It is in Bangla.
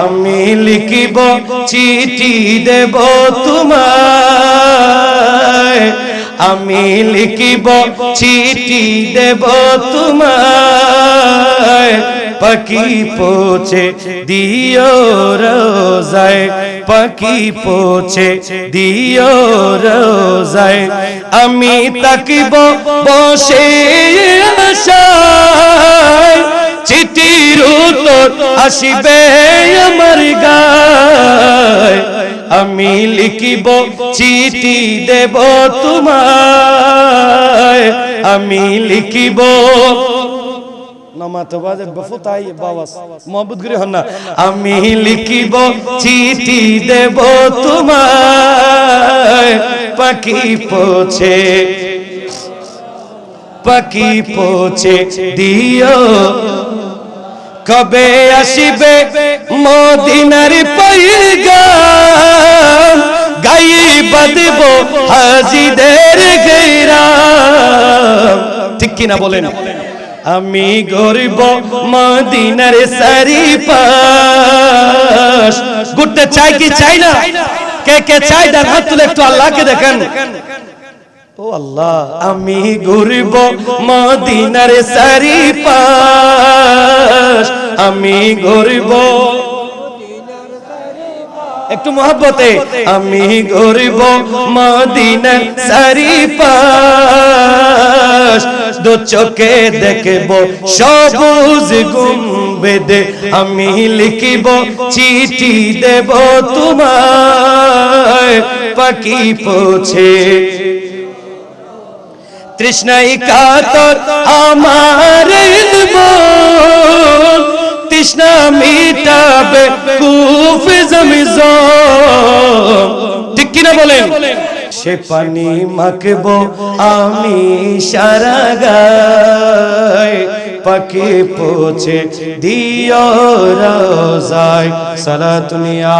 আমি লিখিব, চিঠি দেব তোমায়। আমি লিখিব, চিঠি দেব তোমায়। পাখি পৌঁছে দিও রোজায়, পাখি পৌঁছে দিও রোজায়। আমি তাকিব বসে আশায় উত্তর আসিবে আমার গায়। আমি লিখিব চিঠি দেব তোমায়। আমি লিখিব। আমি লিখিব চিঠি দেব তোমায়। পাখি পৌঁছে পাখি পৌঁছে দিও কবে আসিবে মদিনার পৈগাম? গাই বাদব হাজিদের গৈরাম। ঠিক কিনা বলেন? আমি গরিব মদিনার সারি পাশ ঘুরতে চাই কি চাই না? কে কে চাই দেন হাত তুলে একটু আল্লাহকে দেখেন। ও আল্লাহ আমি ঘুরব মদিনার সারি পাশ আমি ঘুরব। একটু মহব্বতে। আমি ঘুরব মদিনার সারি পাশ দু চোখে দেখব সবুজ গুম্বেদে। আমি লিখিব, চিঠি দেব তোমায়। পাখি পৌঁছে। তৃষ্ণাই কাতর আমার ঠিক কিনা বলেন? সে পানি মাখবো আমি সারা গায়। পাখি পৌঁছে দিয় রাজায়। সারা সালাতুনিয়া